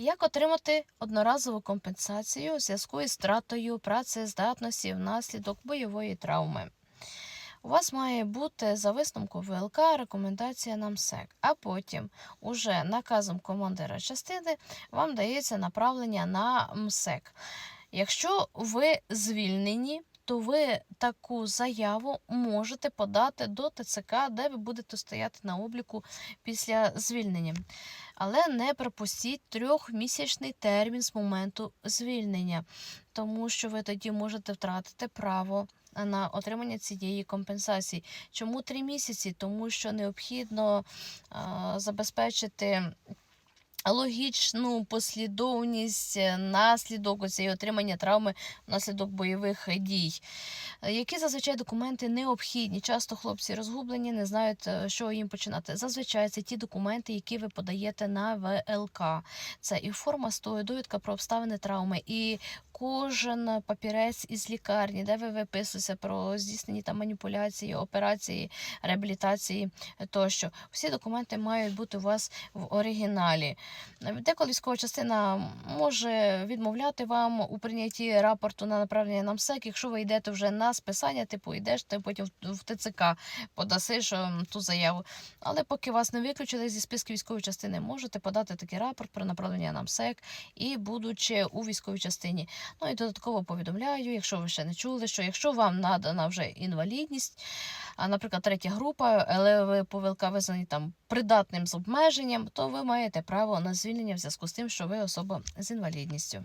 Як отримати одноразову компенсацію у зв'язку із втратою працездатності внаслідок бойової травми? У вас має бути за висновком ВЛК рекомендація на МСЕК, а потім уже наказом командира частини вам дається направлення на МСЕК. Якщо ви звільнені, то ви таку заяву можете подати до ТЦК, де ви будете стояти на обліку після звільнення. Але не пропустіть трьохмісячний термін з моменту звільнення, тому що ви тоді можете втратити право на отримання цієї компенсації. Чому три місяці? Тому що необхідно а, забезпечити. Логічну послідовність е, наслідок цієї отримання травми внаслідок бойових дій. Е, Які зазвичай документи необхідні? Часто хлопці розгублені, не знають, е, що їм починати. Зазвичай це ті документи, які ви подаєте на ВЛК. Це і форма стою, довідка про обставини травми, і кожен папірець із лікарні, де ви виписуєтеся про здійснені там маніпуляції, операції, реабілітації тощо. Всі документи мають бути у вас в оригіналі. Деколи військова частина може відмовляти вам у прийнятті рапорту на направлення на МСЕК, якщо ви йдете вже на списання, типу йдеш, ти потім в- ТЦК подасиш ту заяву. Але поки вас не виключили зі списку військової частини, можете подати такий рапорт про направлення на МСЕК і будучи у військовій частині. Ну і додатково повідомляю, якщо ви ще не чули, що якщо вам надана вже інвалідність, а, наприклад, третя група, але ви повилка визнані там придатним з обмеженням, то ви маєте право на звільнення в зв'язку з тим, що ви особа з інвалідністю.